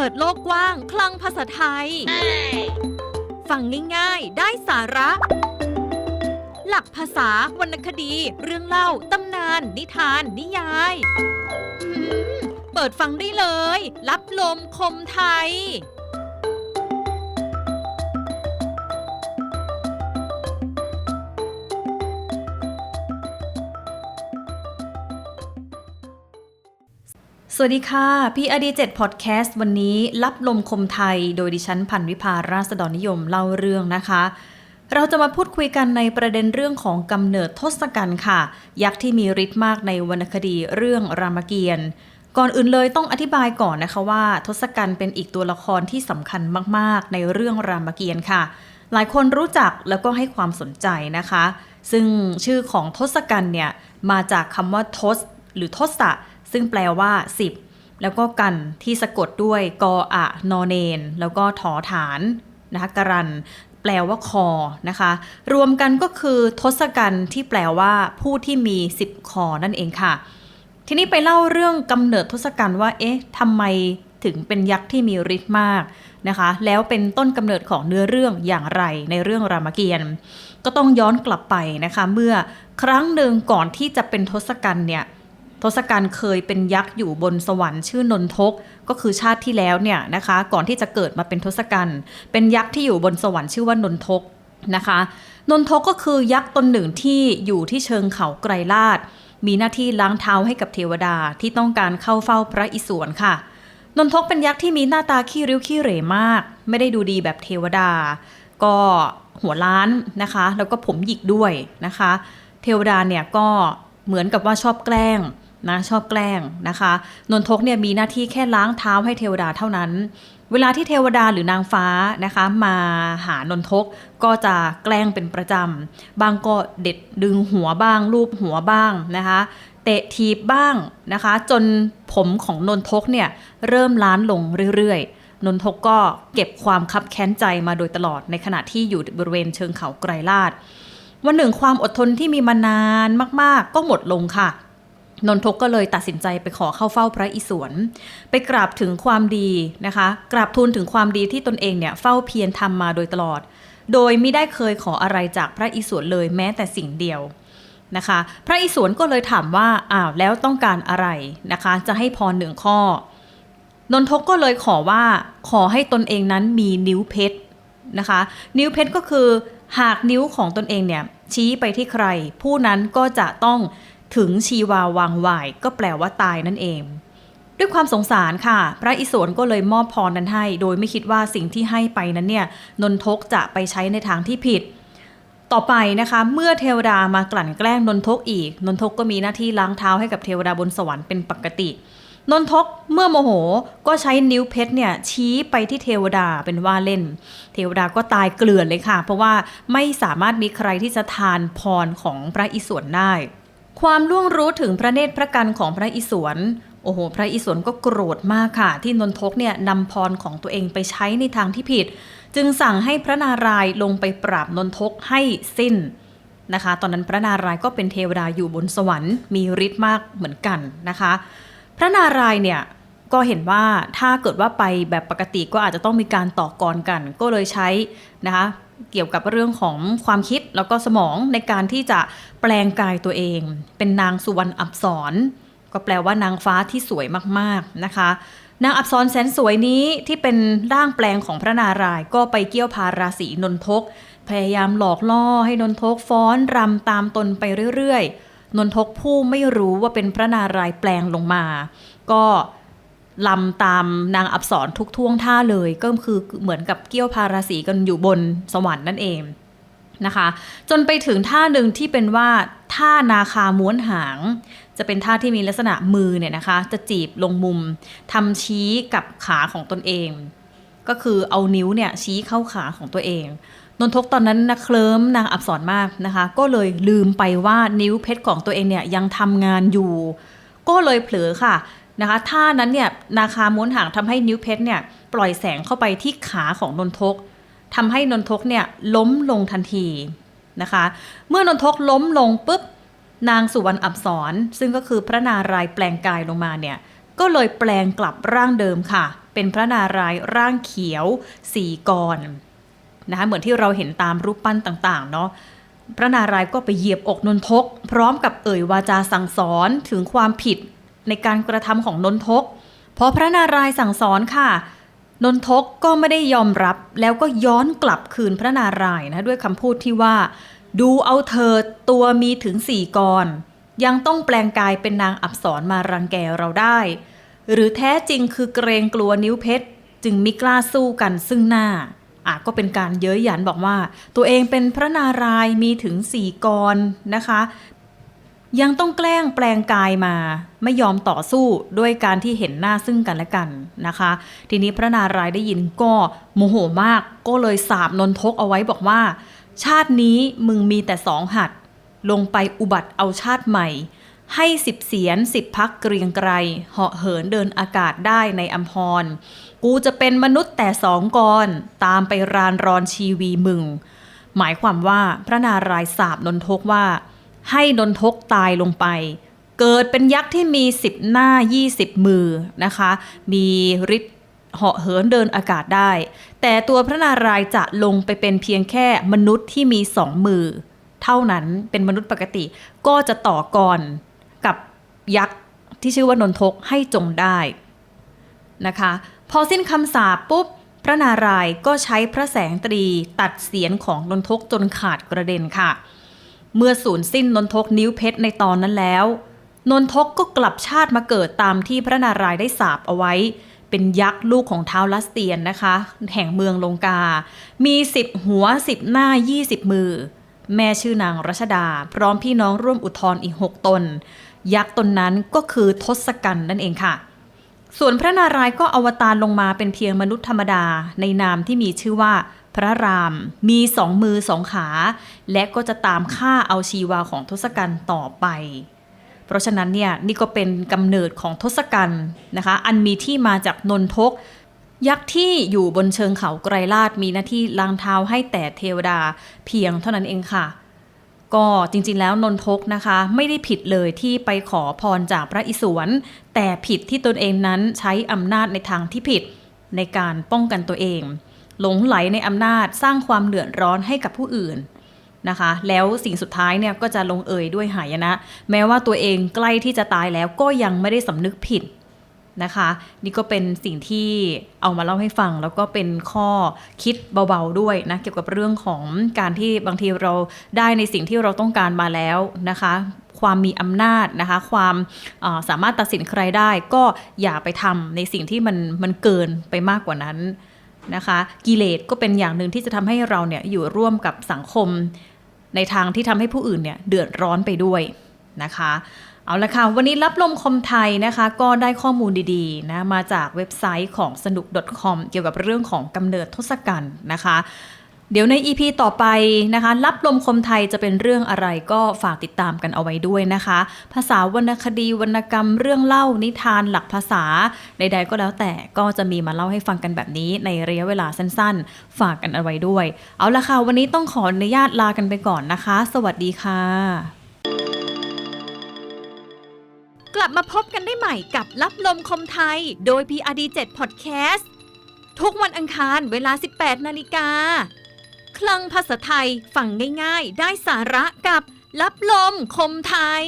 ปิดโลกกว้าง คลังภาษาไทย ฟังง่ายๆ ได้สาระ หลักภาษาวรรณคดี เรื่องเล่า ตำนาน นิทาน นิยายอืมเปิดฟังได้เลย รับลมคมไทย สวัสดีค่ะ พี่อดีเจ็ดพอดแคสต์วันนี้รับลมคมไทย โดยดิฉันพันวิภาราษฎรนิยมเล่าเรื่องนะคะ เราจะมาพูดคุยกันในประเด็นเรื่องของกำเนิดทศกัณฐ์ค่ะ ยักษ์ที่มีฤทธิ์มากในวรรณคดีเรื่องรามเกียรติ์ก่อนอื่นเลยต้องอธิบายก่อนนะคะว่า ทศกัณฐ์เป็นอีกตัวละครที่สำคัญมากๆ ในเรื่องรามเกียรติ์ค่ะ หลายคนรู้จักแล้วก็ให้ความสนใจนะคะ ซึ่งชื่อของทศกัณฐ์เนี่ยมาจากคำว่าทศ หรือทศะ ซึ่งแปลว่า 10 แล้วก็กันที่สะกดด้วยกออะนอเนน แล้วก็ถอฐานนะคะกรัน แปลว่าคอนะคะ รวมกันก็คือทศกัณฐ์ที่แปลว่าผู้ที่มี 10 คอนั่นเองค่ะ ทีนี้ไปเล่าเรื่องกำเนิดทศกัณฐ์ว่า เอ๊ะทำไมถึงเป็นยักษ์ที่มีฤทธิ์มากนะคะ แล้วเป็นต้นกำเนิดของเนื้อเรื่องอย่างไรในเรื่องรามเกียรติ์ก็ต้องย้อนกลับไปนะคะ เมื่อครั้งหนึ่งก่อนที่จะเป็นทศกัณฐ์เนี่ย ทศกัณฐ์เคยเป็นยักษ์อยู่บนสวรรค์ชื่อนนทก ก็คือชาติที่แล้วเนี่ยนะคะ ก่อนที่จะเกิดมาเป็นทศกัณฐ์เป็นยักษ์ที่อยู่บนสวรรค์ชื่อว่านนทกนะคะนนทกก็คือยักษ์ตนหนึ่งที่อยู่ที่เชิงเขาไกรลาดมีหน้าที่ล้างเท้าให้กับเทวดาที่ต้องการเข้าเฝ้าพระอิศวรค่ะนนทกเป็นยักษ์ที่มีหน้าตาขี้ริ้วขี้เหร่มาก ไม่ได้ดูดีแบบเทวดา ก็หัวล้านนะคะ แล้วก็ผมหยิกด้วยนะคะ เทวดาเนี่ยก็เหมือนกับว่าชอบแกล้ง นะชอบแกล้งนะคะ นนทกเนี่ยมีหน้าที่แค่ล้างเท้าให้เทวดาเท่านั้น เวลาที่เทวดาหรือนางฟ้านะคะ มาหานนทกก็จะแกล้งเป็นประจำบางก็เด็ดดึงหัวบ้างรูปหัวบ้างนะคะเตะทีบบ้างนะคะ จนผมของนนทกเนี่ยเริ่มล้านลงเรื่อยๆ นนทกก็เก็บความคับแค้นใจมาโดยตลอดในขณะที่อยู่บริเวณเชิงเขาไกรลาดวันหนึ่งความอดทนที่มีมานานมากๆ ก็หมดลงค่ะ นนทกก็เลยตัดสินใจไปขอเข้าเฝ้าพระอิศวรไปกราบถึงความดีนะคะ กราบทูลถึงความดีที่ตนเองเนี่ยเฝ้าเพียรทำมาโดยตลอด โดยไม่ได้เคยขออะไรจากพระอิศวรเลยแม้แต่สิ่งเดียวนะคะ พระอิศวรก็เลยถามว่าอ้าวแล้วต้องการอะไรนะคะ จะให้พรหนึ่งข้อนนทกก็เลยขอว่าขอให้ตนเองนั้นมีนิ้วเพชรนะคะ นิ้วเพชรก็คือหากนิ้วของตนเองเนี่ยชี้ไปที่ใคร ผู้นั้นก็จะต้อง ถึงชีวาวางวายก็แปลว่าตายนั่นเอง ด้วยความสงสารค่ะ พระอิศวรก็เลยมอบพรนั้นให้ โดยไม่คิดว่าสิ่งที่ให้ไปนั้นเนี่ยนนทกจะไปใช้ในทางที่ผิด ต่อไปนะคะเมื่อเทวดามากลั่นแกล้งนนทกอีก นนทกก็มีหน้าที่ล้างเท้าให้กับเทวดาบนสวรรค์เป็นปกตินนทกเมื่อโมโหก็ใช้นิ้วเพชรเนี่ยชี้ไปที่เทวดาเป็นว่าเล่น เทวดาก็ตายเกลื่อนเลยค่ะ เพราะว่าไม่สามารถมีใครที่จะทานพรของพระอิศวรได้ ความล่วงรู้ถึงพระเนตรพระกันของพระอิศวรโอ้โห พระอิศวรก็โกรธมากค่ะ ที่นนทกเนี่ยนำพรของตัวเองไปใช้ในทางที่ผิด จึงสั่งให้พระนารายณ์ลงไปปราบนนทกให้สิ้นนะคะ ตอนนั้นพระนารายณ์ก็เป็นเทวดาอยู่บนสวรรค์มีฤทธิ์มากเหมือนกันนะคะ พระนารายณ์เนี่ย ก็เห็นว่าถ้าเกิดว่าไปแบบปกติก็อาจจะต้องมีการต่อกรกัน ก็เลยใช้นะคะเกี่ยวกับเรื่องของความคิดแล้วก็สมองในการที่จะแปลงกายตัวเอง เป็นนางสุวรรณอับสรก็แปลว่านางฟ้าที่สวยมากๆนะคะ นางอับสรแสนสวยนี้ที่เป็นร่างแปลงของพระนารายก็ไปเกี่ยวพาราศีนนทก พยายามหลอกล่อให้นนทกฟ้อนรำตามตนไปเรื่อยๆนนทกผู้ไม่รู้ว่าเป็นพระนารายแปลงลงมา ก็ ลำตามนางอับสรทุกท่วงท่าเลย ก็คือเหมือนกับเกี่ยวพาราศีกันอยู่บนสวรรค์นั่นเองนะคะ จนไปถึงท่าหนึ่งที่เป็นว่าท่านาคาม้วนหาง จะเป็นท่าที่มีลักษณะมือเนี่ยนะคะ จะจีบลงมุมทำชี้กับขาของตนเอง ก็คือเอานิ้วเนี่ยชี้เข้าขาของตัวเองนนทกตอนนั้นนะเคลิ้มนางอับสรมากนะคะ ก็เลยลืมไปว่านิ้วเพชรของตัวเองเนี่ยยังทำงานอยู่ ก็เลยเผลอค่ะ นะคะท่านั้นเนี่ยนาคาม้วนหางทำให้นิ้วเพชรเนี่ยปล่อยแสงเข้าไปที่ขาของนนทกทำให้นนทกเนี่ยล้มลงทันทีนะคะ เมื่อนนทกล้มลงปุ๊บนางสุวรรณอับสรซึ่งก็คือพระนารายณ์แปลงกายลงมาเนี่ยก็เลยแปลงกลับร่างเดิมค่ะ เป็นพระนารายณ์ร่างเขียวสีกรนะคะเหมือนที่เราเห็นตามรูปปั้นต่างๆเนาะพระนารายณ์ก็ไปเหยียบอกนนทก พร้อมกับเอ่ยวาจาสั่งสอนถึงความผิด ในการกระทำของนนทกพอพระนารายสั่งสอนค่ะ นนทกก็ไม่ได้ยอมรับแล้วก็ย้อนกลับคืนพระนารายนะด้วยคำพูดที่ว่า ดูเอาเธอตัวมีถึงสี่กรยังต้องแปลงกายเป็นนางอับสรมารังแกเราได้ หรือแท้จริงคือเกรงกลัวนิ้วเพชร จึงมิกล้าสู้กันซึ่งหน้าอะก็เป็นการเย้ยหยันบอกว่า ตัวเองเป็นพระนารายมีถึงสี่กรนะคะ ยังต้องแกล้งแปลงกายมา ไม่ยอมต่อสู้ด้วยการที่เห็นหน้าซึ่งกันและกันนะคะ ทีนี้พระนารายณ์ได้ยินก็โมโหมากก็เลยสาบนนทกเอาไว้บอกว่า ชาตินี้มึงมีแต่สองหัด ลงไปอุบัติเอาชาติใหม่ ให้สิบเสียนสิบพักเกรียงไกรเหาะเหินเดินอากาศได้ในอัมพร กูจะเป็นมนุษย์แต่สองกรตามไปรานรอนชีวีมึง หมายความว่าพระนารายณ์สาบนนทกว่า ให้นนทกตายลงไป เกิดเป็นยักษ์ที่มีสิบหน้ายี่สิบมือนะคะ มีฤทธิ์เหาะเหินเดินอากาศได้ แต่ตัวพระนารายจะลงไปเป็นเพียงแค่มนุษย์ที่มีสองมือ เท่านั้นเป็นมนุษย์ปกติ ก็จะต่อกรกับยักษ์ที่ชื่อว่านนทกให้จงได้นะคะ พอสิ้นคำสาปปุ๊บพระนารายณ์ก็ใช้พระแสงตรีตัดเสียนของนนทกจนขาดกระเด็นค่ะ เมื่อสูญสิ้นนนทกนิ้วเพชรในตอนนั้นแล้ว นนทกก็กลับชาติมาเกิดตามที่พระนารายณ์ได้สาปเอาไว้ เป็นยักษ์ลูกของท้าวลัสเตียนนะคะ แห่งเมืองลงกา มีสิบหัวสิบหน้ายี่สิบมือ แม่ชื่อนางรัชดา พร้อมพี่น้องร่วมอุทธรอีกหกตน ยักษ์ตนนั้นก็คือทศกัณฐ์นั่นเองค่ะ ส่วนพระนารายณ์ก็อวตารลงมาเป็นเพียงมนุษย์ธรรมดาในนามที่มีชื่อว่า พระรามมีสองมือสองขา และก็จะตามฆ่าเอาชีวาของทศกัณฐ์ต่อไป เพราะฉะนั้นเนี่ยนี่ก็เป็นกำเนิดของทศกัณฐ์นะคะ อันมีที่มาจากนนทก ยักษ์ที่อยู่บนเชิงเขาไกรลาดมีหน้าที่ล้างเท้าให้แต่เทวดาเพียงเท่านั้นเองค่ะ ก็จริงๆแล้วนนทกนะคะ ไม่ได้ผิดเลยที่ไปขอพรจากพระอิศวรแต่ผิดที่ตนเองนั้นใช้อำนาจในทางที่ผิดในการป้องกันตัวเอง หลงไหลในอำนาจสร้างความเดือดร้อนให้กับผู้อื่นนะคะ แล้วสิ่งสุดท้ายเนี่ยก็จะลงเอยด้วยหายนะ แม้ว่าตัวเองใกล้ที่จะตายแล้วก็ยังไม่ได้สำนึกผิดนะคะ นี่ก็เป็นสิ่งที่เอามาเล่าให้ฟัง แล้วก็เป็นข้อคิดเบาๆด้วยนะ เกี่ยวกับเรื่องของการที่บางทีเราได้ในสิ่งที่เราต้องการมาแล้วนะคะ ความมีอำนาจนะคะ ความเอ่อสามารถตัดสินใครได้ ก็อย่าไปทำในสิ่งที่มันมันเกินไปมากกว่านั้น นะคะกิเลสก็เป็นอย่างหนึ่งที่จะทำให้เราเนี่ยอยู่ร่วมกับสังคม ในทางที่ทำให้ผู้อื่นเนี่ยเดือดร้อนไปด้วยนะคะเอาละค่ะ วันนี้รับลมคมไทยนะคะ ก็ได้ข้อมูลดีๆนะมาจากเว็บไซต์ของสนุก .com เกี่ยวกับเรื่องของกำเนิดทศกัณฐ์นะคะ เดี๋ยวใน EP ต่อไปนะคะ รับลมคมไทยจะเป็นเรื่องอะไรก็ฝากติดตามกันเอาไว้ด้วยนะคะ ภาษาวรรณคดีวรรณกรรมเรื่องเล่านิทานหลักภาษาใด ๆ ก็แล้วแต่ก็จะมีมาเล่าให้ฟังกันแบบนี้ในระยะเวลาสั้นๆ ฝากกันเอาไว้ด้วย เอาละค่ะวันนี้ต้องขออนุญาตลากันไปก่อนนะคะ สวัสดีค่ะ กลับมาพบกันได้ใหม่กับรับลมคมไทย โดย PRD7 Podcast ทุกวันอังคารเวลา 18 นาฬิกา คลังภาษาไทยฟังง่ายๆ ได้สาระกับรับลมคมไทย